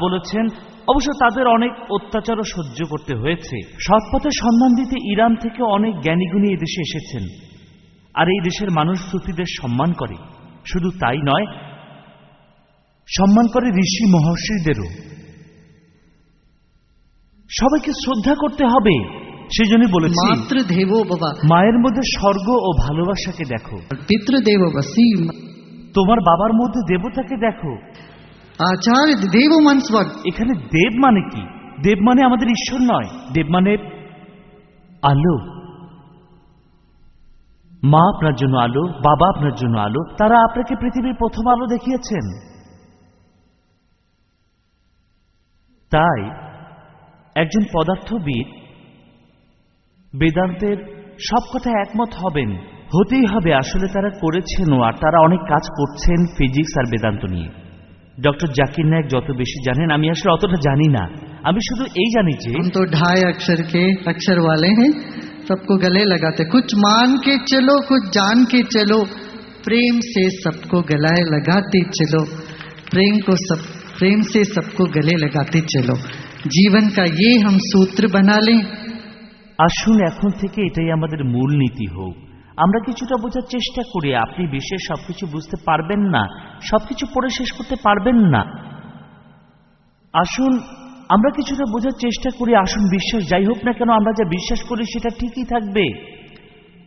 বলেছেন অবশ্য তাদের অনেক অত্যাচারও সহ্য করতে হয়েছে। সৎপথে সন্ধান দিতে ইরান থেকে অনেক জ্ঞানীগুণী এদেশে এসেছেন। আর এই দেশের মানুষ সুফিদের সম্মান করে। শুধু তাই নয় সম্মান করে ঋষি মহর্ষিদেরও। সবাইকে শ্রদ্ধা করতে হবে সেই জন্য বলেছি। মাতৃদেব মায়ের মধ্যে স্বর্গ ও ভালোবাসাকে দেখো। পিতৃদেব তোমার বাবার মধ্যে দেবতাকে দেখো। আচার দেব মানসবাদ এখানে দেব মানে কি? দেব মানে আমাদের ঈশ্বর নয়। দেব মানে আলো। মা আপনার জন্য আলো, বাবা আপনার জন্য আলো, তারা আপনাকে পৃথিবীর প্রথম আলো দেখিয়েছেন। তাই একজন পদার্থবিদ বেদান্তের সব কথা একমত হবেন। হতেই হবে, আসলে তারা করেছেন আর তারা অনেক কাজ করছেন ফিজিক্স আর বেদান্ত নিয়ে। ডক্টর জাকির নায়ক যত বেশি জানেন আমি আসলে অতটা জানি না আমি শুধু এই জানি যে हम तो ढाई अक्षर के अक्षर वाले हैं सबको गले लगाते कुछ मान के चलो कुछ जान के चलो प्रेम से सबको गलाए लगाते चलो प्रेम को सब प्रेम से सबको गले लगाते चलो जीवन का ये हम सूत्र बना लें আসুন এখন থেকে এটাই আমাদের মূল নীতি হোক আমরা কিছুটা বোঝার চেষ্টা করি আপনি বিশ্বের সবকিছু বুঝতে পারবেন না সবকিছু পড়ে শেষ করতে পারবেন না। আসুন আমরা কিছুটা বোঝার চেষ্টা করি আসুন বিশ্বাস যাই হোক না কেন আমরা যা বিশ্বাস করি সেটা ঠিকই থাকবে।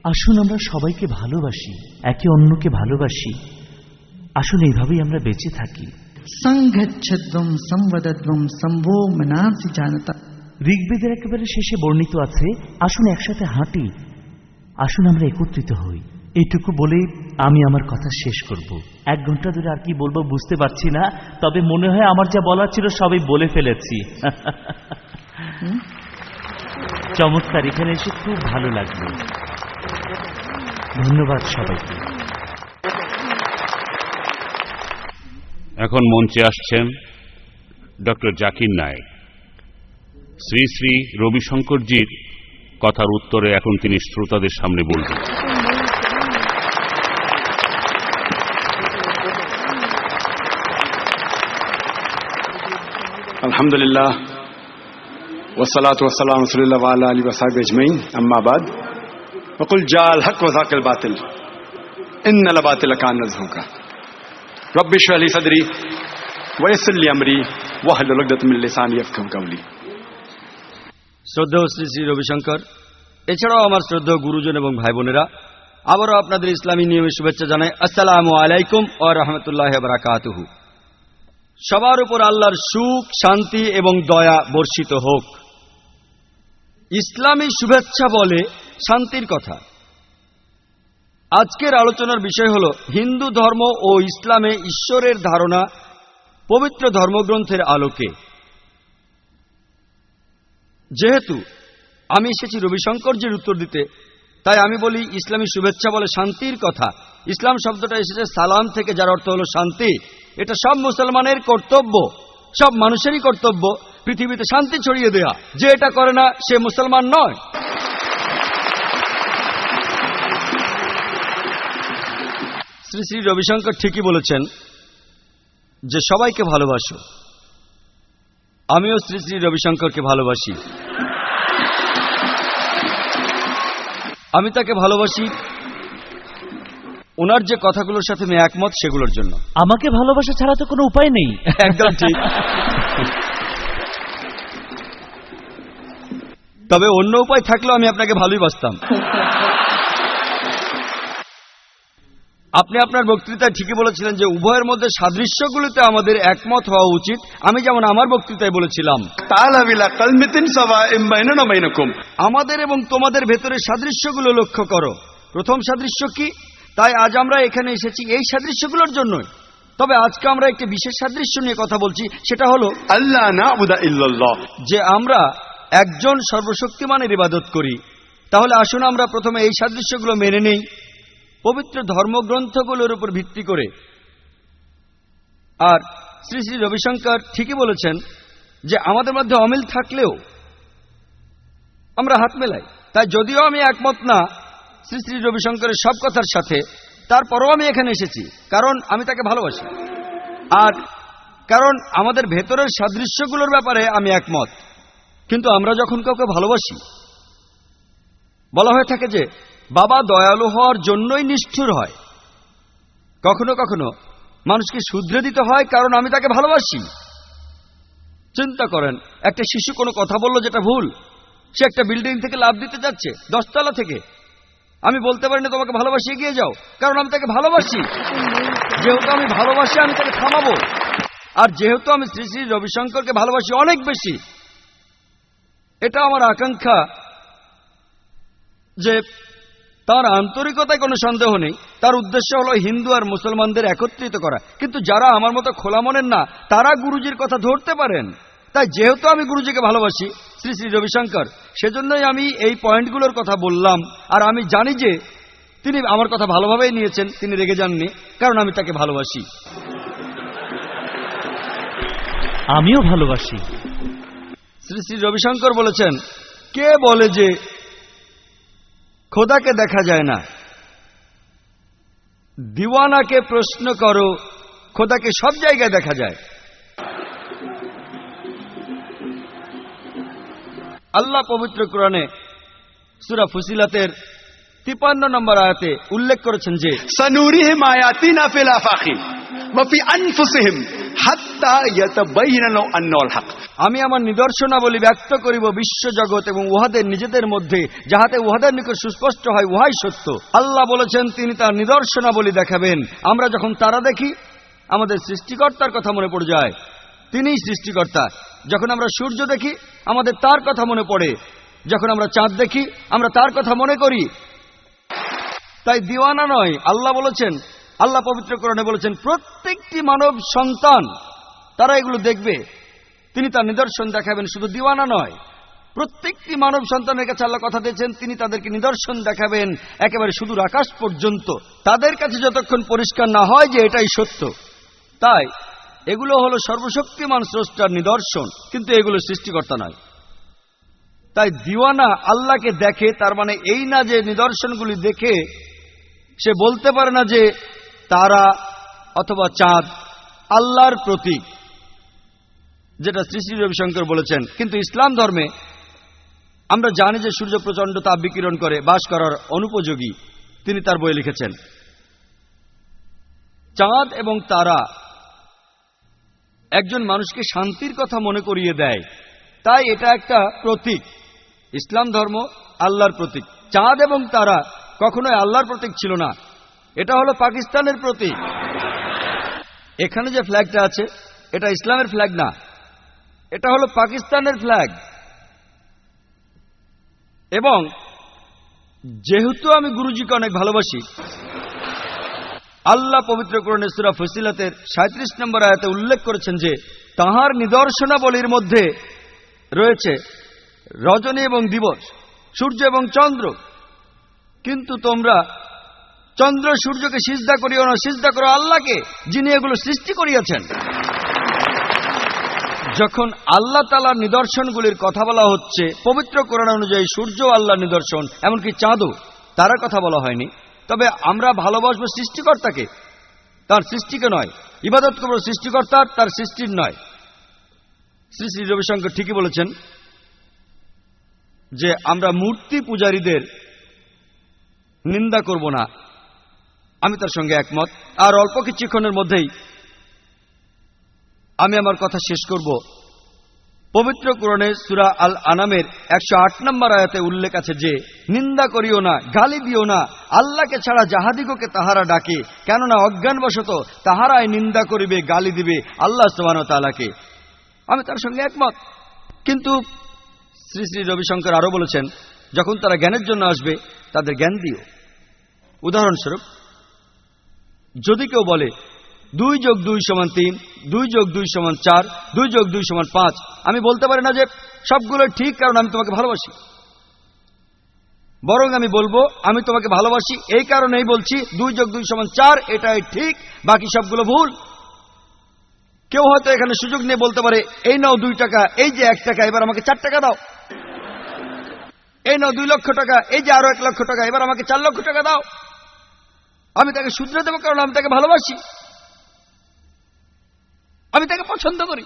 আসুন আমরা সবাইকে ভালোবাসি একে অন্যকে ভালোবাসি। আসুন এইভাবেই আমরা বেঁচে থাকি। ঋগ্বেদের একেবারে শেষে বর্ণিত আছে আসুন একসাথে হাঁটি আসুন আমরা একত্রিত হই। এইটুকু বলেই আমি আমার কথা শেষ করব। এক ঘণ্টা ধরে আর কি বলব বুঝতে পারছি না তবে মনে হয় আমার যা বলার ছিল সবই বলে ফেলেছি। চমৎকার এখানে এসে খুব ভালো লাগল। ধন্যবাদ সবাইকে। এখন মঞ্চে আসছেন ডক্টর জাকির নায়েক। শ্রী শ্রী রবিশঙ্করজির কথার উত্তরে এখন তিনি শ্রোতাদের সামনে বলবেন। আলহামদুলিল্লাহ। والصلاة والسلام على الله وعلى آله وصحبه أجمعين أما بعد وقل جاء الحق وذاق الباطل إن الباطل كان نزهوكا رب اشرح لي صدري ويسر لي أمري واحلل عقدة من لساني يفقهوا قولي শ্রদ্ধেয় শ্রী শ্রী রবিশঙ্কর, এছাড়াও আমার শ্রদ্ধেয় গুরুজন এবং ভাই বোনেরা আবারও আপনাদের ইসলামী নিয়মে শুভেচ্ছা জানাই, আসসালামু আলাইকুম ও রহমতুল্লাহ বারাকাতুহু। সবার উপর আল্লাহর সুখ, শান্তি এবং দয়া বর্ষিত হোক। ইসলামী শুভেচ্ছা বলে শান্তির কথা। আজকের আলোচনার বিষয় হল হিন্দু ধর্ম ও ইসলামে ঈশ্বরের ধারণা, পবিত্র ধর্মগ্রন্থের আলোকে। যেহেতু আমি এসেছি রবিশঙ্করজির উত্তর দিতে, তাই আমি বলি ইসলামী শুভেচ্ছা বলে শান্তির কথা। ইসলাম শব্দটা এসেছে সালাম থেকে, যার অর্থ হলো শান্তি। এটা সব মুসলমানের কর্তব্য, সব মানুষেরই কর্তব্য, পৃথিবীতে শান্তি ছড়িয়ে দেয়া। যে এটা করে না, সে মুসলমান নয়। শ্রী শ্রী রবিশঙ্কর ঠিকই বলেছেন যে সবাইকে ভালোবাসো। আমিও শ্রী শ্রী রবিশঙ্করকে ভালোবাসি। আমি তাকে ভালোবাসি। ওনার যে কথাগুলোর সাথে আমি একমত সেগুলোর জন্য। আমাকে ভালোবাসা ছাড়া তো কোনো উপায় নেই। একদম ঠিক। তবে অন্য উপায় থাকলেও আমি আপনাকে ভালোই বাসতাম। আপনি আপনার বক্তৃতায় ঠিকই বলেছিলেন যে উভয়ের মধ্যে সাদৃশ্যগুলিতে আমাদের একমত হওয়া উচিত। আমি যেমন আমার বক্তৃতায় বলেছিলাম আমাদের এবং তোমাদের ভেতরে সাদৃশ্যগুলো লক্ষ্য করো। প্রথম সাদৃশ্য কি? তাই আজ আমরা এখানে এসেছি এই সাদৃশ্যগুলোর জন্যই। তবে আজকে আমরা একটি বিশেষ সাদৃশ্য নিয়ে কথা বলছি সেটা হলো আল্লাহ না যে আমরা একজন সর্বশক্তিমানের ইবাদত করি। তাহলে আসুন আমরা প্রথমে এই সাদৃশ্যগুলো মেনে নেই। পবিত্র ধর্মগ্রন্থগুলোর উপর ভিত্তি করে। আর শ্রী শ্রী রবিশঙ্কর ঠিকই বলেছেন যে, আমাদের মধ্যে অমিল থাকলেও আমরা হাত মেলাই। তাই যদিও আমি একমত না শ্রী শ্রী রবিশঙ্করের সব কথার সাথে, তারপরও আমি এখানে এসেছি, কারণ আমি তাকে ভালোবাসি। আর কারণ আমাদের ভেতরের সাদৃশ্যগুলোর ব্যাপারে আমি একমত। কিন্তু আমরা যখন কাউকে ভালোবাসি, বলা হয়ে থাকে যে বাবা দয়ালু হওয়ার জন্যই নিষ্ঠুর হয়। কখনো কখনো মানুষকে শুধরে দিতে হয়, কারণ আমি তাকে ভালোবাসি। চিন্তা করেন, একটা শিশু কোনো কথা বলল যেটা ভুল, সে একটা বিল্ডিং থেকে লাভ দিতে যাচ্ছে, দশতলা থেকে। আমি বলতে পারি না তোমাকে ভালোবাসি, এগিয়ে যাও, কারণ আমি তাকে ভালোবাসি। যেহেতু আমি ভালোবাসি, আমি তাকে থামাবো। আর যেহেতু আমি শ্রী শ্রী রবিশঙ্করকে ভালোবাসি অনেক বেশি, এটা আমার আকাঙ্ক্ষা যে তার আন্তরিকতায় কোনো সন্দেহ নেই। তার উদ্দেশ্য হলো হিন্দু আর মুসলমানদের একত্রিত করা। কিন্তু যারা আমার মতো খোলা মনের না তারা গুরুজির কথা ধরতে পারেন। তাই যেহেতু আমি গুরুজিকে ভালোবাসি শ্রী শ্রী রবিশঙ্কর সেজন্যই আমি এই পয়েন্টগুলোর কথা বললাম। আর আমি জানি যে তিনি আমার কথা ভালোভাবেই নিয়েছেন তিনি রেগে যাননি কারণ আমি তাকে ভালোবাসি। আমিও ভালোবাসি। শ্রী শ্রী রবিশঙ্কর বলেছেন কে বলে যে খোদাকে দেখা যায় না। দিওয়ানাকে প্রশ্ন করো, খোদাকে সব জায়গায় দেখা যায়। আল্লাহ পবিত্র কোরআনে সুরা ফুসিলাতের তিপান্ন নম্বর আয়াতে উল্লেখ করেছেন যে, সানুরিহিম না ফেলা ফাঁকি وفي أنفسهم হাত্তা ইয়াতাবাইনানু আন্নাল হক আমি আমার নিদর্শনাবলী ব্যক্ত করিব বিশ্বজগৎ এবং উহাদের নিজেদের মধ্যে, যাহাতে উহাদের নিকট সুস্পষ্ট হয়, উহাই সত্য। আল্লাহ বলেছেন, তিনি তার নিদর্শনাবলী দেখাবেন। আমরা যখন তারা দেখি, আমাদের সৃষ্টিকর্তার কথা মনে পড়ে যায়। তিনিই সৃষ্টিকর্তা। যখন আমরা সূর্য দেখি, আমাদের তার কথা মনে পড়ে। যখন আমরা চাঁদ দেখি, আমরা তার কথা মনে করি। তাই দিওয়ানা নয়, আল্লাহ বলেছেন আল্লাহ পবিত্র করণে বলেছেন, প্রত্যেকটি মানব সন্তান, তারা এগুলো দেখবে। তিনি তার নিদর্শন দেখাবেন, শুধু দিওয়ানা নয়। প্রত্যেকটি মানব সন্তানের কাছে আল্লাহ কথা দিয়েছেন, তিনি তাদেরকে নিদর্শন দেখাবেন, একেবারে শুধু আকাশ পর্যন্ত। তাদের কাছে যতক্ষণ পরিষ্কার না হয় যে এটাই সত্য। তাই, এগুলো হলো সর্বশক্তিমান স্রষ্টার নিদর্শন, কিন্তু এগুলো সৃষ্টিকর্তা নয়। তাই দিওয়ানা আল্লাহকে দেখে, তার মানে এই না যে নিদর্শনগুলি দেখে, সে বলতে পারে না যে তারা অথবা চাঁদ আল্লাহর প্রতীক, যেটা শ্রী শ্রী রবিশঙ্কর বলেছেন। কিন্তু ইসলাম ধর্মে আমরা জানি যে সূর্য প্রচণ্ড তাপ বিকিরণ করে, বাস করার অনুপযোগী তিনি তার বই লিখেছেন। চাঁদ এবং তারা একজন মানুষকে শান্তির কথা মনে করিয়ে দেয়। তাই এটা একটা প্রতীক। ইসলাম ধর্ম আল্লাহর প্রতীক। চাঁদ এবং তারা কখনোই আল্লাহর প্রতীক ছিল না। এটা হলো পাকিস্তানের প্রতীক। এখানে যে ফ্ল্যাগটা আছে, এটা ইসলামের ফ্ল্যাগ না। এটা হলো পাকিস্তানের ফ্ল্যাগ এবং যেহেতু আমি গুরুজিকে অনেক ভালোবাসি, আল্লাহ পবিত্র করণে সুরা ফসিলাতের সাঁত্রিশ নম্বর আয়াতে উল্লেখ করেছেন যে, তাহার নিদর্শনাবলীর মধ্যে রয়েছে রজনী এবং দিবস, সূর্য এবং চন্দ্র। কিন্তু তোমরা চন্দ্র সূর্যকে সিজদা করিও না, সিজদা করো আল্লাহকে, যিনি এগুলো সৃষ্টি করিয়াছেন। যখন আল্লাহ তালার নিদর্শনগুলির কথা বলা হচ্ছে, পবিত্র কোরআন অনুযায়ী সূর্য আল্লাহ নিদর্শন, এমনকি চাঁদও, তার কথা বলা হয়নি। তবে আমরা ভালোবাসবো সৃষ্টিকর্তাকে, তার সৃষ্টিকে নয়। ইবাদত করব সৃষ্টিকর্তার তার সৃষ্টির নয়। শ্রী শ্রী রবিশঙ্কর ঠিকই বলেছেন যে, আমরা মূর্তি পূজারীদের নিন্দা করব না। আমি তার সঙ্গে একমত। আর অল্প কিছুক্ষণের মধ্যেই আমি আমার কথা শেষ করব। পবিত্র কোরণে সুরা আল আনামের একশো আট নম্বর আয়াতে উল্লেখ আছে যে, নিন্দা করিও না, গালি দিও না, আল্লাহকে ছাড়া যাহাদিগকে তাহারা ডাকে, কেননা অজ্ঞানবশত তাহারাই নিন্দা করিবে, গালি দিবে আল্লাহ সোহান তালাকে আমি তার সঙ্গে একমত। কিন্তু শ্রী শ্রী রবিশঙ্কর আরও বলেছেন, যখন তারা জ্ঞানের জন্য আসবে, তাদের জ্ঞান দিও। উদাহরণস্বরূপ যদি কেউ বলে দুই যোগ দুই সমান তিন, দুই যোগ দুই সমান চার, দুই যোগ দুই সমান পাঁচ, আমি বলতে পারি না যে সবগুলো ঠিক কারণ আমি তোমাকে ভালোবাসি। বরং আমি বলব, আমি তোমাকে ভালোবাসি, এই কারণেই বলছি দুই যোগ দুই সমান চার, এটাই ঠিক, বাকি সবগুলো ভুল। কেউ হয়তো এখানে সুযোগ নিয়ে বলতে পারে, এই নাও দুই টাকা, এই যে এক টাকা, এবার আমাকে চার টাকা দাও। এই নাও দুই লক্ষ টাকা, এই যে আরও এক লক্ষ টাকা, এবার আমাকে চার লক্ষ টাকা দাও। আমি তাকে শুধরে দেবো কারণ আমি তাকে ভালোবাসি। আমি তাকে পছন্দ করি।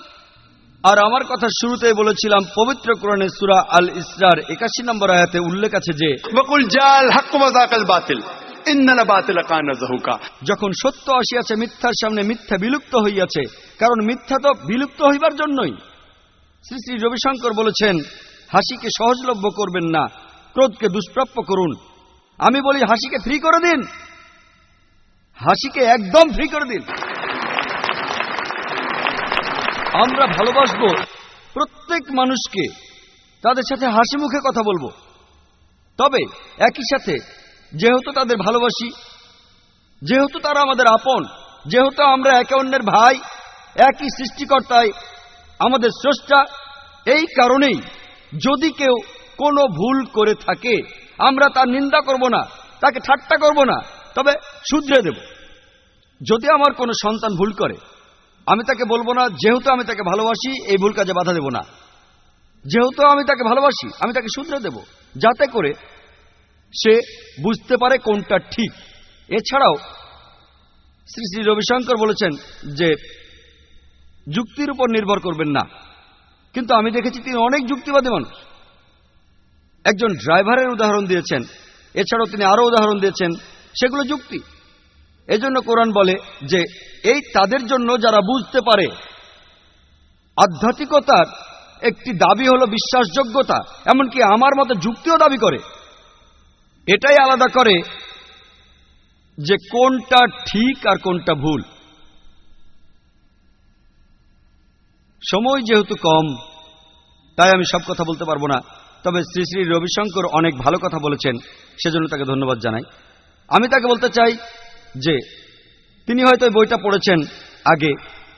আর আমার কথা শুরুতে বলেছিলাম পবিত্র কোরআনে সুরা আল ইসরার একাশি নম্বর আয়াতে উল্লেখ আছে যে যখন সত্য আসিয়াছে মিথ্যার সামনে মিথ্যা বিলুপ্ত হইয়াছে কারণ মিথ্যা তো বিলুপ্ত হইবার জন্যই। শ্রী শ্রী রবিশঙ্কর বলেছেন হাসিকে সহজলভ্য করবেন না ক্রোধকে দুষ্প্রাপ্য করুন। আমি বলি হাসিকে ফ্রি করে দিন। হাসিকে একদম ফ্রি করে দিন আমরা ভালোবাসব প্রত্যেক মানুষকে, তাদের সাথে হাসি মুখে কথা বলব। তবে একই সাথে, যেহেতু তাদের ভালোবাসি, যেহেতু তারা আমাদের আপন, যেহেতু আমরা একে অন্যের ভাই, একই সৃষ্টিকর্তায় আমাদের স্রষ্টা, এই কারণেই যদি কেউ কোনো ভুল করে থাকে, আমরা তার নিন্দা করব না, তাকে ঠাট্টা করব না। তবে শুধরে দেব। যদি আমার কোনো সন্তান ভুল করে, আমি তাকে বলব না, যেহেতু আমি তাকে ভালোবাসি, এই ভুল কাজে বাধা দেব না। যেহেতু আমি তাকে ভালোবাসি, আমি তাকে শুধরে দেব, যাতে করে সে বুঝতে পারে কোনটা ঠিক। এছাড়াও, শ্রী শ্রী রবিশঙ্কর বলেছেন যে, যুক্তির উপর নির্ভর করবেন না। কিন্তু আমি দেখেছি তিনি অনেক যুক্তিবাদী মানুষ। একজন ড্রাইভারের উদাহরণ দিয়েছেন। এছাড়াও তিনি আরও উদাহরণ দিয়েছেন সেগুলো যুক্তি। এজন্য কোরআন বলে যে, এই তাদের জন্য যারা বুঝতে পারে, আধ্যাত্মিকতার একটি দাবি হলো বিশ্বাসযোগ্যতা, এমনকি আমার মতো যুক্তিও দাবি করে। এটাই আলাদা করে যে কোনটা ঠিক আর কোনটা ভুল। সময় যেহেতু কম, তাই আমি সব কথা বলতে পারব না। তবে শ্রী শ্রী রবিশঙ্কর অনেক ভালো কথা বলেছেন, সেজন্য তাকে ধন্যবাদ জানাই। আমি তাকে বলতে চাই যে, তিনি হয়তো বইটা পড়েছেন আগে,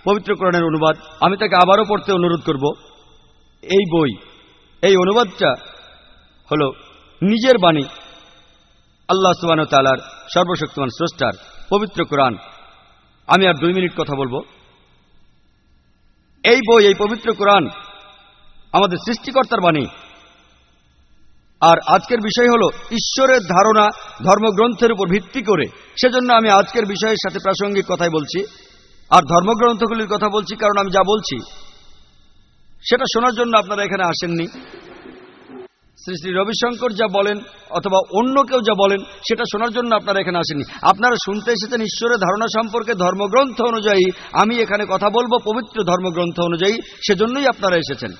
পবিত্র কোরআনের অনুবাদ। আমি তাকে আবারও পড়তে অনুরোধ করব। এই বই, এই অনুবাদটা হল নিজের বাণী। আল্লাহ সুবান তালার সর্বশক্তিমান স্রষ্টার, পবিত্র কোরআন। আমি আর দুই মিনিট কথা বলব। এই বই, এই পবিত্র কোরআন আমাদের সৃষ্টিকর্তার বাণী। আর আজকের বিষয় হলো ঈশ্বরের ধারণা ধর্মগ্রন্থের উপর ভিত্তি করে। সেজন্য আমি আজকের বিষয়ের সাথে প্রাসঙ্গিক কথাই বলছি। আর ধর্মগ্রন্থগুলির কথা বলছি কারণ আমি যা বলছি, সেটা শোনার জন্য আপনারা এখানে আসেননি। শ্রী শ্রী রবিশঙ্কর যা বলেন অথবা অন্য কেউ যা বলেন, সেটা শোনার জন্য আপনারা এখানে আসেননি। আপনারা শুনতে এসেছেন ঈশ্বরের ধারণা সম্পর্কে ধর্মগ্রন্থ অনুযায়ী আমি এখানে কথা বলব পবিত্র ধর্মগ্রন্থ অনুযায়ী, সেজন্যই আপনারা এসেছেন।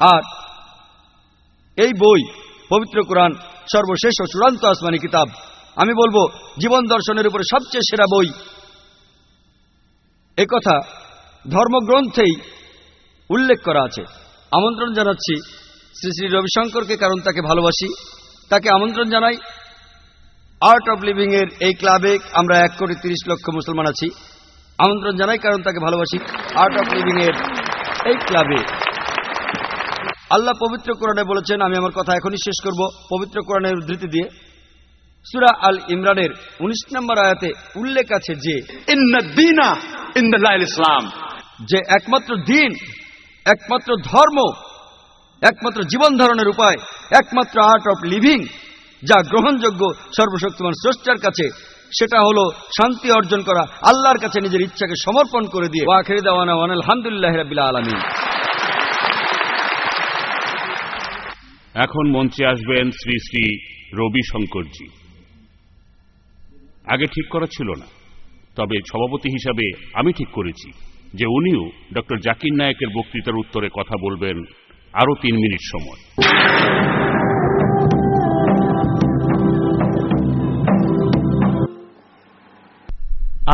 আর এই বই, পবিত্র কোরআন, সর্বশেষ ও চূড়ান্ত আসমানি কিতাব। আমি বলব, জীবন দর্শনের উপরে সবচেয়ে সেরা বই। কথা ধর্মগ্রন্থেই উল্লেখ করা আছে। আমন্ত্রণ জানাচ্ছি শ্রী শ্রী রবিশঙ্করকে, কারণ তাকে ভালোবাসি। তাকে আমন্ত্রণ জানাই আর্ট অফ লিভিং এর এই ক্লাবে আমরা এক কোটি তিরিশ লক্ষ মুসলমান আছি। আমন্ত্রণ জানাই, কারণ তাকে ভালোবাসি। আর্ট অফ লিভিং এর এই ক্লাবে। আল্লাহ পবিত্র কোরআনে বলেছেন আমি আমার কথা এখনই শেষ করব পবিত্র কোরআনের উদ্ধৃতি দিয়ে। সুরা আল ইমরানের উনিশ নম্বর আয়াতে উল্লেখ আছে যে ইসলাম। যে একমাত্র দিন একমাত্র ধর্ম একমাত্র জীবন ধারণের উপায় একমাত্র আর্ট অফ লিভিং যা গ্রহণযোগ্য সর্বশক্তিমান স্রষ্টার কাছে সেটা হলো শান্তি অর্জন করা আল্লাহর কাছে নিজের ইচ্ছাকে সমর্পণ করে দিয়ে। ওয়াখেরি দেওয়ানা আলহামদুলিল্লাহ রাবিল্লা আলমী এখন মঞ্চে আসবেন শ্রী শ্রী রবি শঙ্করজি আগে ঠিক করা ছিল না, তবে সভাপতি হিসাবে আমি ঠিক করেছি যে উনিও ডক্টর জাকির নায়কের বক্তৃতার উত্তরে কথা বলবেন আরও তিন মিনিট সময়।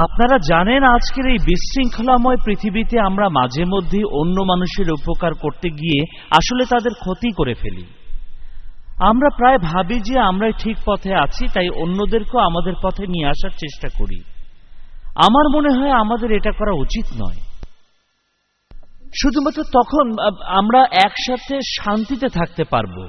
আপনারা জানেন আজকের এই বিশৃঙ্খলাময় পৃথিবীতে আমরা মাঝে মধ্যে অন্য মানুষের উপকার করতে গিয়ে আসলে তাদের ক্ষতি করে ফেলি। আমরা প্রায় ভাবি যে আমরাই ঠিক পথে আছি, তাই অন্যদেরকেও আমাদের পথে নিয়ে আসার চেষ্টা করি। আমার মনে হয় আমাদের এটা করা উচিত নয়। শুধুমাত্র তখন আমরা একসাথে শান্তিতে থাকতে পারব।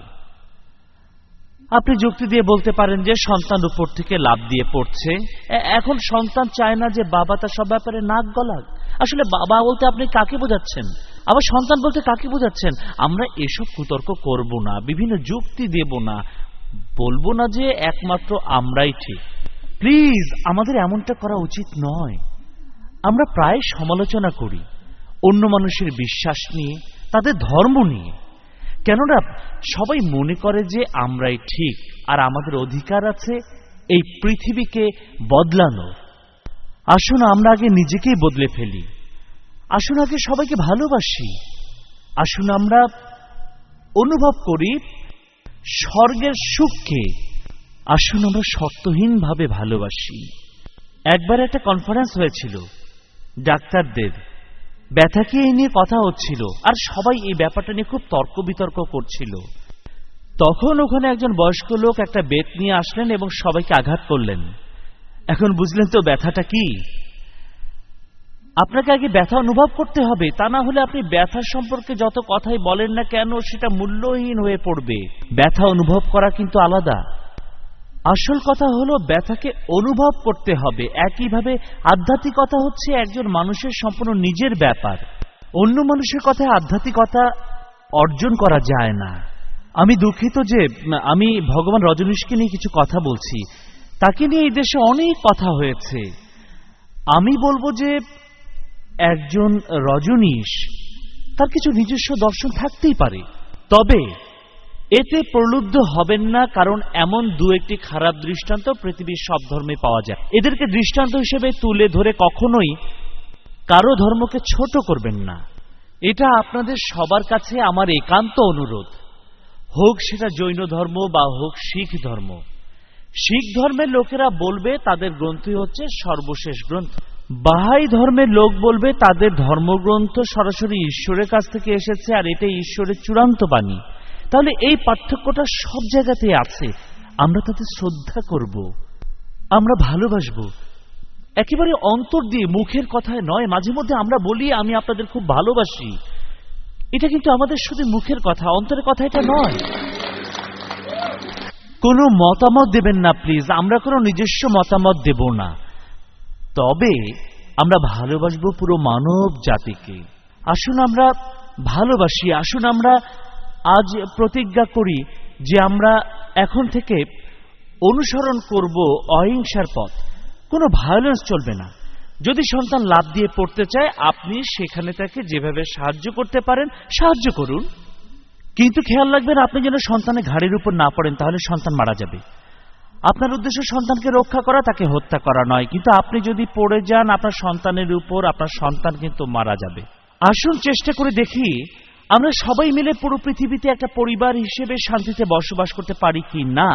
আপনি যুক্তি দিয়ে বলতে পারেন যে সন্তান উপর থেকে লাভ দিয়ে পড়ছে। এখন সন্তান চায় না যে বাবা তার সব ব্যাপারে নাক গলাক। আসলে বাবা বলতে আপনি কাকে বোঝাচ্ছেন? আবার সন্তান বলতে কাকে বোঝাচ্ছেন? আমরা এসব কুতর্ক করব না, বিভিন্ন যুক্তি দেব না, বলব না যে একমাত্র আমরাই ঠিক। প্লিজ, আমাদের এমনটা করা উচিত নয়। আমরা প্রায় সমালোচনা করি, অন্য মানুষের বিশ্বাস নিয়ে, তাদের ধর্ম নিয়ে। কেননা, সবাই মনে করে যে আমরাই ঠিক, আর আমাদের অধিকার আছে এই পৃথিবীকে বদলানোর। আসুন, আমরা আগে নিজেকেই বদলে ফেলি। আসুন আগে সবাইকে ভালোবাসি। আসুন, আমরা অনুভব করি স্বর্গের সুখকে। আসুন, আমরা শর্তহীনভাবে ভালোবাসি। একবার একটা কনফারেন্স হয়েছিল, ডাক্তারদের। ব্যথাকে এই নিয়ে কথা হচ্ছিল? আর সবাই এই ব্যাপারটা নিয়ে খুব তর্ক বিতর্ক করছিল। তখন ওখানে একজন বয়স্ক লোক একটা বেত নিয়ে আসলেন এবং সবাইকে আঘাত করলেন। এখন বুঝলেন তো ব্যথাটা কি? আপনাকে আগে ব্যথা অনুভব করতে হবে, তা না হলে আপনি ব্যথা সম্পর্কে যত কথাই বলেন না কেন সেটা মূল্যহীন হয়ে পড়বে। ব্যথা অনুভব করা কিন্তু আলাদা। আসল কথা হলো, ব্যথাকে অনুভব করতে হবে। একইভাবে আধ্যাত্মিকতা হচ্ছে একজন মানুষের সম্পূর্ণ নিজের ব্যাপার। অন্য মানুষের কথায় আধ্যাত্মিকতা অর্জন করা যায় না। আমি দুঃখিত যে আমি ভগবান রজনীশকে নিয়ে কিছু কথা বলছি। তাকে নিয়ে এই দেশে অনেক কথা হয়েছে। আমি বলব যে একজন রজনীশ, তার কিছু নিজস্ব দর্শন থাকতেই পারে। তবে, এতে প্রলুব্ধ হবেন না কারণ এমন দু একটি খারাপ দৃষ্টান্ত পৃথিবীর সব ধর্মে পাওয়া যায়। এদেরকে দৃষ্টান্ত হিসেবে তুলে ধরে কখনোই কারও ধর্মকে ছোট করবেন না। এটা আপনাদের সবার কাছে আমার একান্ত অনুরোধ। হোক সেটা জৈন ধর্ম বা হোক শিখ ধর্ম। শিখ ধর্মের লোকেরা বলবে, তাদের গ্রন্থই হচ্ছে সর্বশেষ গ্রন্থ। বাহাই ধর্মের লোক বলবে, তাদের ধর্মগ্রন্থ সরাসরি ঈশ্বরের কাছ থেকে এসেছে আর এটা ঈশ্বরের চূড়ান্ত বাণী। তাহলে এই পার্থক্যটা সব জায়গাতেই আছে। আমরা তাতে শ্রদ্ধা করব, আমরা ভালোবাসবো। একেবারে অন্তর দিয়ে, মুখের কথায় নয়, মাঝে মধ্যে আমরা বলি, আমি আপনাদের খুব ভালোবাসি। এটা কিন্তু আমাদের শুধু মুখের কথা, অন্তরের কথা এটা নয়। কোনো মতামত দেবেন না, প্লিজ। আমরা কোনো নিজস্ব মতামত দেব না। তবে আমরা ভালোবাসবো পুরো মানব জাতিকে। আসুন আমরা ভালোবাসি, আসুন আমরা আজ প্রতিজ্ঞা করি যে আমরা এখন থেকে অনুসরণ করব অহিংসার পথ। কোনো ভায়োলেন্স চলবে না। যদি সন্তান লাভ দিয়ে পড়তে চায়, আপনি সেখানে তাকে যেভাবে সাহায্য করতে পারেন, সাহায্য করুন। কিন্তু খেয়াল রাখবেন, আপনি যেন সন্তানের ঘাড়ির উপর না পড়েন, তাহলে সন্তান মারা যাবে। আপনার উদ্দেশ্য সন্তানকে রক্ষা করা, তাকে হত্যা করা নয়। কিন্তু আপনি যদি পড়ে যান, আপনার সন্তানের উপর আপনার সন্তান কিন্তু মারা যাবে। আসুন চেষ্টা করে দেখি, আমরা সবাই মিলে পুরো পৃথিবীতে একটা পরিবার হিসেবে শান্তিতে বসবাস করতে পারি কি না?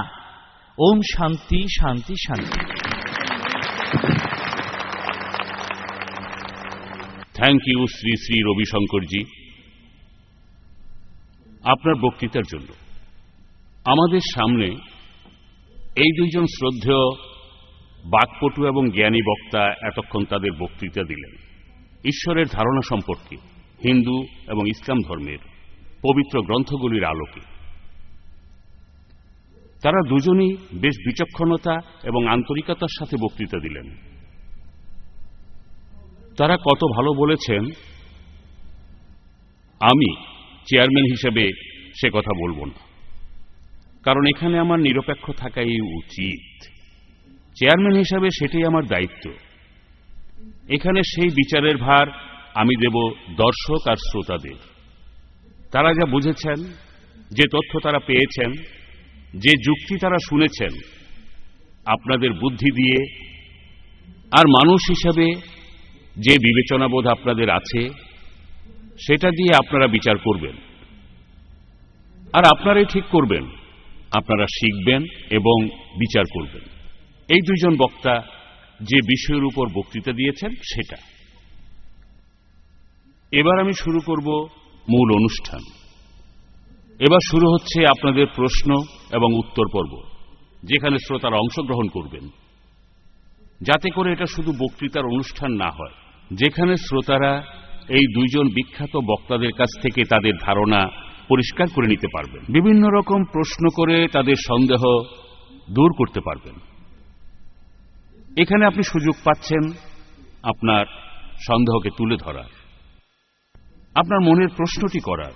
ওম শান্তি শান্তি শান্তি। থ্যাংক ইউ শ্রী শ্রী রবিশঙ্করজি আপনার বক্তৃতার জন্য। আমাদের সামনে এই দুইজন শ্রদ্ধেয় বাকপটু এবং জ্ঞানী বক্তা এতক্ষণ তাদের বক্তৃতা দিলেন। ঈশ্বরের ধারণা সম্পর্কে, হিন্দু এবং ইসলাম ধর্মের পবিত্র গ্রন্থগুলির আলোকে। তারা দুজনই বেশ বিচক্ষণতা এবং আন্তরিকতার সাথে বক্তৃতা দিলেন। তারা কত ভালো বলেছেন, আমি চেয়ারম্যান হিসেবে সে কথা বলব না। কারণ এখানে আমার নিরপেক্ষ থাকাই উচিত। চেয়ারম্যান হিসাবে সেটাই আমার দায়িত্ব। এখানে সেই বিচারের ভার আমি দেব দর্শক আর শ্রোতাদের। তারা যা বুঝেছেন, যে তথ্য তারা পেয়েছেন, যে যুক্তি তারা শুনেছেন, আপনাদের বুদ্ধি দিয়ে আর মানুষ হিসাবে যে বিবেচনাবোধ আপনাদের আছে, সেটা দিয়ে আপনারা বিচার করবেন। আর আপনারাই ঠিক করবেন। আপনারা শিখবেন এবং বিচার করবেন। এই দুইজন বক্তা যে বিষয়ের উপর বক্তৃতা দিয়েছেন, সেটা। এবার আমি শুরু করব মূল অনুষ্ঠান। এবার শুরু হচ্ছে আপনাদের প্রশ্ন এবং উত্তর পর্ব, যেখানে শ্রোতারা অংশগ্রহণ করবেন। যাতে করে এটা শুধু বক্তৃতার অনুষ্ঠান না হয়, যেখানে শ্রোতারা এই দুইজন বিখ্যাত বক্তাদের কাছ থেকে তাদের ধারণা পরিষ্কার করে নিতে পারবেন। বিভিন্ন রকম প্রশ্ন করে তাদের সন্দেহ দূর করতে পারবেন। এখানে আপনি সুযোগ পাচ্ছেন আপনার সন্দেহকে তুলে ধরার। আপনার মনের প্রশ্নটি করার।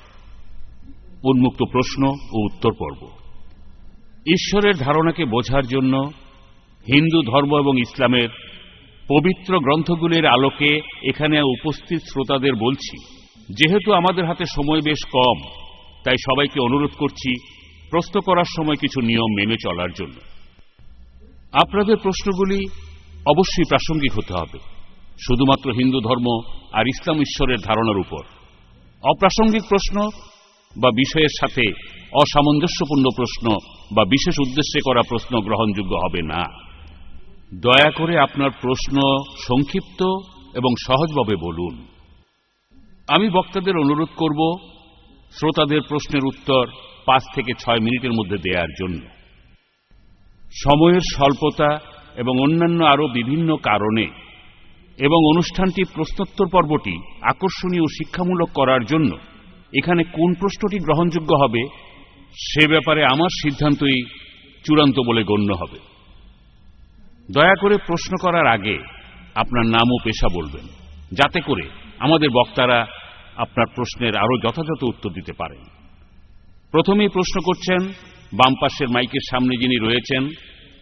উন্মুক্ত প্রশ্ন ও উত্তর পর্ব। ঈশ্বরের ধারণাকে বোঝার জন্য হিন্দু ধর্ম এবং ইসলামের পবিত্র গ্রন্থগুলির আলোকে এখানে উপস্থিত শ্রোতাদের বলছি, যেহেতু আমাদের হাতে সময় বেশ কম তাই সবাইকে অনুরোধ করছি, প্রশ্ন করার সময় কিছু নিয়ম মেনে চলার জন্য। আপনাদের প্রশ্নগুলি অবশ্যই প্রাসঙ্গিক হতে হবে, শুধুমাত্র হিন্দু ধর্ম আর ইসলাম ঈশ্বরের ধারণার উপর। অপ্রাসঙ্গিক প্রশ্ন বা বিষয়ের সাথে অসামঞ্জস্যপূর্ণ প্রশ্ন বা বিশেষ উদ্দেশ্যে করা প্রশ্ন গ্রহণযোগ্য হবে না। দয়া করে আপনার প্রশ্ন সংক্ষিপ্ত এবং সহজভাবে বলুন। আমি বক্তাদের অনুরোধ করব শ্রোতাদের প্রশ্নের উত্তর পাঁচ থেকে ছয় মিনিটের মধ্যে দেওয়ার জন্য। সময়ের স্বল্পতা এবং অন্যান্য আরও বিভিন্ন কারণে এবং অনুষ্ঠানটি প্রশ্নোত্তর পর্বটি আকর্ষণীয় শিক্ষামূলক করার জন্য এখানে কোন প্রশ্নটি গ্রহণযোগ্য হবে সে ব্যাপারে আমার সিদ্ধান্তই চূড়ান্ত বলে গণ্য হবে। দয়া করে প্রশ্ন করার আগে আপনার নাম ও পেশা বলবেন, যাতে করে আমাদের বক্তারা আপনার প্রশ্নের আরও যথাযথ উত্তর দিতে পারেন। প্রথমেই প্রশ্ন করছেন, বাম পাশের মাইকের সামনে যিনি রয়েছেন,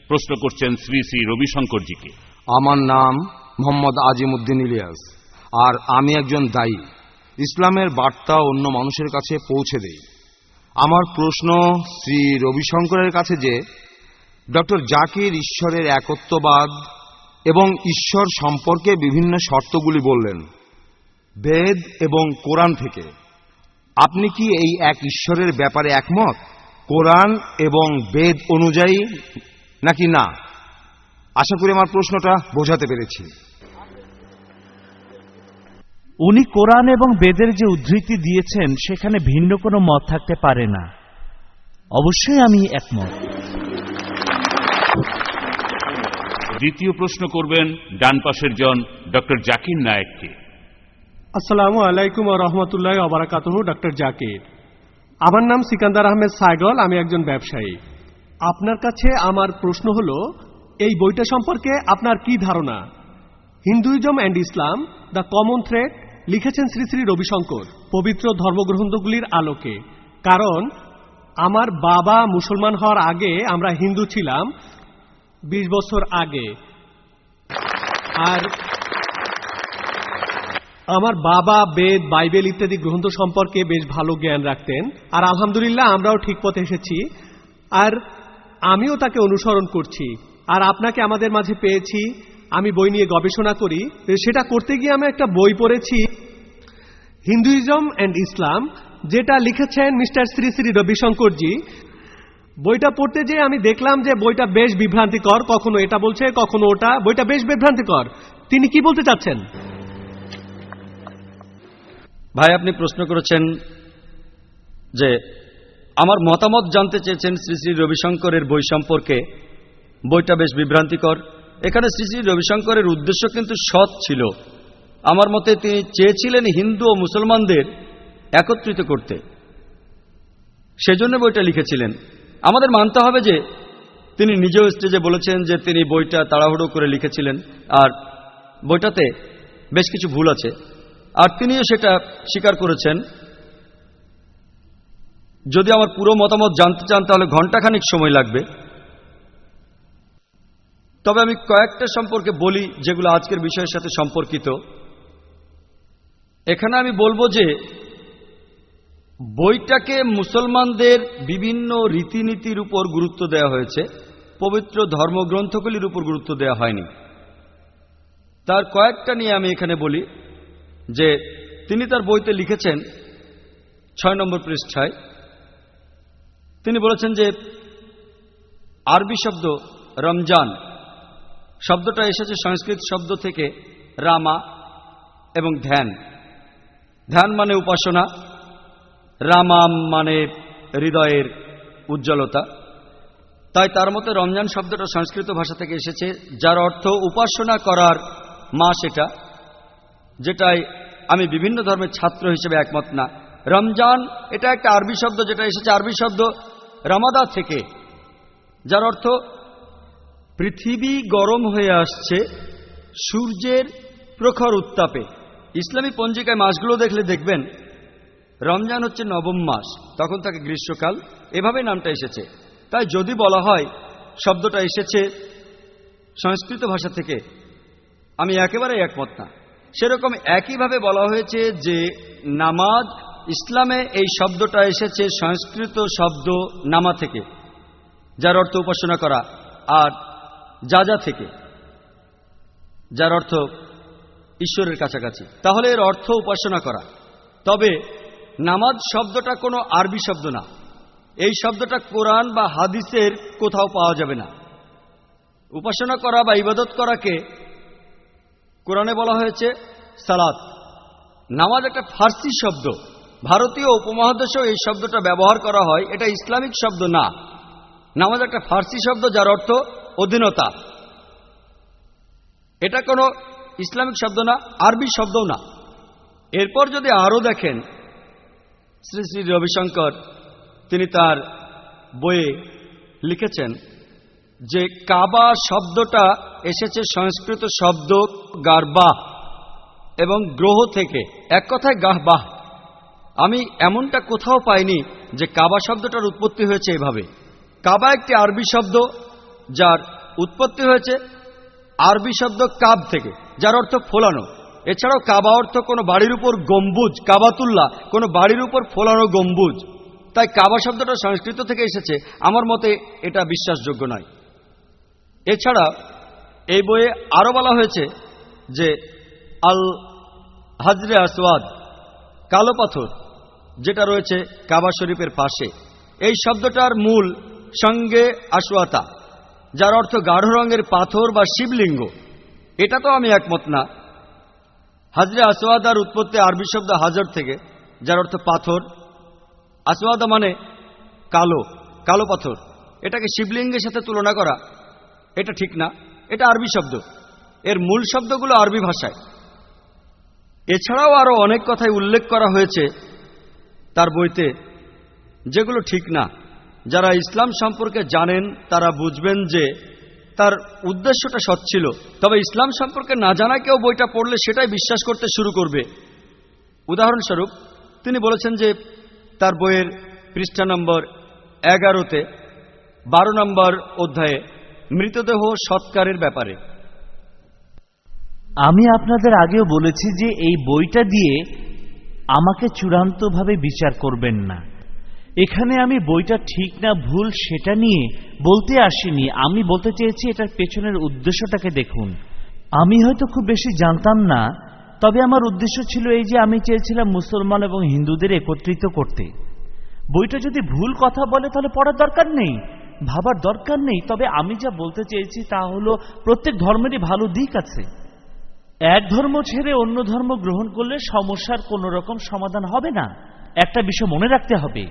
প্রশ্ন করছেন শ্রী শ্রী রবিশঙ্করজিকে। আমার নাম মোহাম্মদ আজিমুদ্দিন ইলিয়াস, আর আমি একজন দায়ী। ইসলামের বার্তা অন্য মানুষের কাছে পৌঁছে দেই। আমার প্রশ্ন শ্রী রবিশঙ্করের কাছে যে, ডক্টর জাকির ঈশ্বরের একত্ববাদ এবং ঈশ্বর সম্পর্কে বিভিন্ন শর্তগুলি বললেন বেদ এবং কোরআন থেকে। আপনি কি এই এক ঈশ্বরের ব্যাপারে একমত? কোরআন এবং বেদ অনুযায়ী নাকি না? আশা করি আমার প্রশ্নটা বোঝাতে পেরেছি। উনি কোরআন এবং বেদের যে উদ্ধৃতি দিয়েছেন সেখানে ভিন্ন কোনো মত থাকতে পারে না। অবশ্যই আমি একমত। দ্বিতীয় প্রশ্ন করবেন ডান পাশের জন ডক্টর জাকির নায়েককে। আসসালামু আলাইকুম রহমতুল্লাহ অবরাকাতহ ডক্টর জাকির। আমার নাম সিকান্দার আহমেদ সাইগল, আমি একজন ব্যবসায়ী। আপনার কাছে আমার প্রশ্ন হল, এই বইটা সম্পর্কে আপনার কি ধারণা? Hinduism and Islam, the common thread, লিখেছেন শ্রী শ্রী রবিশঙ্কর, পবিত্র ধর্মগ্রন্থগুলির আলোকে। কারণ, আমার বাবা মুসলমান হওয়ার আগে আমরা হিন্দু ছিলাম, বিশ বছর আগে। আর আমার বাবা, বেদ, বাইবেল ইত্যাদি গ্রন্থ সম্পর্কে বেশ ভালো জ্ঞান রাখতেন। আর আলহামদুলিল্লাহ আমরাও ঠিক পথে এসেছি। আর আমিও তাকে অনুসরণ করছি। আর আপনাকে আমাদের মাঝে পেয়েছি। আমি বই নিয়ে গবেষণা করি। সেটা করতে গিয়ে আমি একটা বই পড়েছি, হিন্দুইজম অ্যান্ড ইসলাম, যেটা লিখেছেন মিস্টার শ্রী শ্রী রবিশঙ্করজি। বইটা পড়তে যেয়ে আমি দেখলাম যে বইটা বেশ বিভ্রান্তিকর। কখনো এটা বলছে, কখনো ওটা। বইটা বেশ বিভ্রান্তিকর। তিনি কি বলতে চাচ্ছেন? ভাই, আপনি প্রশ্ন করেছেন যে আমার মতামত জানতে চেয়েছেন শ্রী শ্রী রবিশঙ্করের বই সম্পর্কে। বইটা বেশ বিভ্রান্তিকর। এখানে শ্রী শ্রী রবিশঙ্করের উদ্দেশ্য কিন্তু সৎ ছিল। আমার মতে তিনি চেয়েছিলেন হিন্দু ও মুসলমানদের একত্রিত করতে। সেজন্য বইটা লিখেছিলেন। আমাদের মানতে হবে যে তিনি নিজেও স্টেজে বলেছেন যে তিনি বইটা তাড়াহুড়ো করে লিখেছিলেন। আর বইটাতে বেশ কিছু ভুল আছে। আর তিনিও সেটা স্বীকার করেছেন। যদি আমার পুরো মতামত জানতে চান, তাহলে ঘন্টাখানিক সময় লাগবে। তবে আমি কয়েকটা সম্পর্কে বলি, যেগুলো আজকের বিষয়ের সাথে সম্পর্কিত। এখানে আমি বলব যে, বইটাকে মুসলমানদের বিভিন্ন রীতিনীতির উপর গুরুত্ব দেওয়া হয়েছে। পবিত্র ধর্মগ্রন্থগুলির উপর গুরুত্ব দেওয়া হয়নি। তার কয়েকটা নিয়ে আমি এখানে বলি। যে তিনি তার বইতে লিখেছেন ছয় নম্বর পৃষ্ঠায়। তিনি বলেছেন যে, আরবি শব্দ রমজান শব্দটা এসেছে সংস্কৃত শব্দ থেকে রামা এবং ধ্যান। ধ্যান মানে উপাসনা, রামাম মানে হৃদয়ের উজ্জ্বলতা। তাই তার মতে রমজান শব্দটা সংস্কৃত ভাষা থেকে এসেছে, যার অর্থ উপাসনা করার মাস এটা। যেটাই আমি বিভিন্ন ধর্মের ছাত্র হিসেবে একমত না। রমজান, এটা একটা আরবি শব্দ, যেটা এসেছে আরবি শব্দ রামাদা থেকে, যার অর্থ পৃথিবী গরম হয়ে আসছে, সূর্যের প্রখর উত্তাপে। ইসলামী পঞ্জিকায় মাসগুলো দেখলে দেখবেন, রমজান হচ্ছে নবম মাস, তখন তাকে গ্রীষ্মকাল, এভাবে নামটা এসেছে। তাই যদি বলা হয়, শব্দটা এসেছে সংস্কৃত ভাষা থেকে, আমি একেবারে একমত না। সেরকম একইভাবে বলা হয়েছে যে নামাজ ইসলামে এই শব্দটা এসেছে সংস্কৃত শব্দ নামা থেকে, যার অর্থ উপাসনা করা, আর যা যা থেকে, যার অর্থ ঈশ্বরের কাছাকাছি। তাহলে এর অর্থ উপাসনা করা। তবে নামাজ শব্দটা কোনো আরবি শব্দ না। এই শব্দটা কোরআন বা হাদিসের কোথাও পাওয়া যাবে না। উপাসনা করা বা ইবাদত করাকে কোরআনে বলা হয়েছে, সালাত। নামাজ একটা ফার্সি শব্দ। ভারতীয় উপমহাদেশেও এই শব্দটা ব্যবহার করা হয়। এটা ইসলামিক শব্দ না। নামাজ একটা ফার্সি শব্দ যার অর্থ অধীনতা। এটা কোনো ইসলামিক শব্দ না, আরবি শব্দও না। এরপর যদি আরও দেখেন, শ্রী শ্রী রবিশঙ্কর তিনি তার বইয়ে লিখেছেন যে কাবা শব্দটা এসেছে সংস্কৃত শব্দ গারবাহ এবং গ্রহ থেকে। এক কথায় গাহবাহ। আমি এমনটা কোথাও পাইনি যে কাবা শব্দটার উৎপত্তি হয়েছে এভাবে। কাবা একটি আরবি শব্দ, যার উৎপত্তি হয়েছে আরবি শব্দ কাব থেকে, যার অর্থ ফোলানো। এছাড়াও কাবা অর্থ কোনো বাড়ির উপর গম্বুজ কাবাতুল্লা কোনো বাড়ির উপর ফোলানো গম্বুজ। তাই কাবা শব্দটা সংস্কৃত থেকে এসেছে। আমার মতে এটা বিশ্বাসযোগ্য নয়। এছাড়া এই বইয়ে আরও বলা হয়েছে যে আল হাজরে আসওয়াদ, কালো পাথর, যেটা রয়েছে কাবা শরীফের পাশে। এই শব্দটার মূল সঙ্গে আসওয়াতা, যার অর্থ গাঢ় রঙের পাথর বা শিবলিঙ্গ। এটা তো আমি একমত না। হাজরে আসওয়াদার উৎপত্তি আরবি শব্দ হাজর থেকে, যার অর্থ পাথর। আসওয়াদা মানে কালো কালো পাথর। এটাকে শিবলিঙ্গের সাথে তুলনা করা এটা ঠিক না, এটা আরবি শব্দ। এর মূল শব্দগুলো আরবি ভাষায়। এছাড়াও আরও অনেক কথাই উল্লেখ করা হয়েছে তার বইতে, যেগুলো ঠিক না। যারা ইসলাম সম্পর্কে জানেন, তারা বুঝবেন যে তার উদ্দেশ্যটা সৎ ছিল। তবে ইসলাম সম্পর্কে না জানা কেউ বইটা পড়লে সেটাই বিশ্বাস করতে শুরু করবে। উদাহরণস্বরূপ, তিনি বলেছেন যে তার বইয়ের পৃষ্ঠা নম্বর এগারোতে, বারো নম্বর অধ্যায়ে মৃতদেহ সৎকারের ব্যাপারে। আমি আপনাদের আগেও বলেছি যে এই বইটা দিয়ে আমাকে চূড়ান্তভাবে বিচার করবেন না। এখানে আমি বইটা ঠিক না, ভুল সেটা নিয়ে বলতে আসিনি। আমি বলতে চেয়েছি এটার পেছনের উদ্দেশ্যটাকে দেখুন। আমি হয়তো খুব বেশি জানতাম না, তবে আমার উদ্দেশ্য ছিল এই যে আমি চেয়েছিলাম মুসলমান এবং হিন্দুদের একত্রিত করতে। বইটা যদি ভুল কথা বলে তাহলে পড়ার দরকার নেই। ভাবার দরকার নেই, তবে আমি যা বলতে চেয়েছি তা হলো, প্রত্যেক ধর্মেরই ভালো দিক আছে। এক ধর্ম ছেড়ে অন্য ধর্ম গ্রহণ করলে সমস্যার কোনো রকম সমাধান হবে না। একটা বিষয় মনে রাখতে হবে,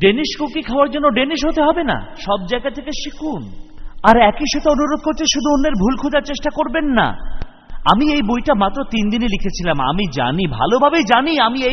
ডেনিশ কুকি খাওয়ার জন্য ডেনিশ হতে হবে না, সব জায়গা থেকে শিখুন। আর একই সাথে অনুরোধ করতে শুধু অন্যের ভুল খোঁজার চেষ্টা করবেন না। আমি এই বইটা মাত্র তিন দিনে লিখেছিলাম, আমি জানি, ভালোভাবেই জানি, আমি এই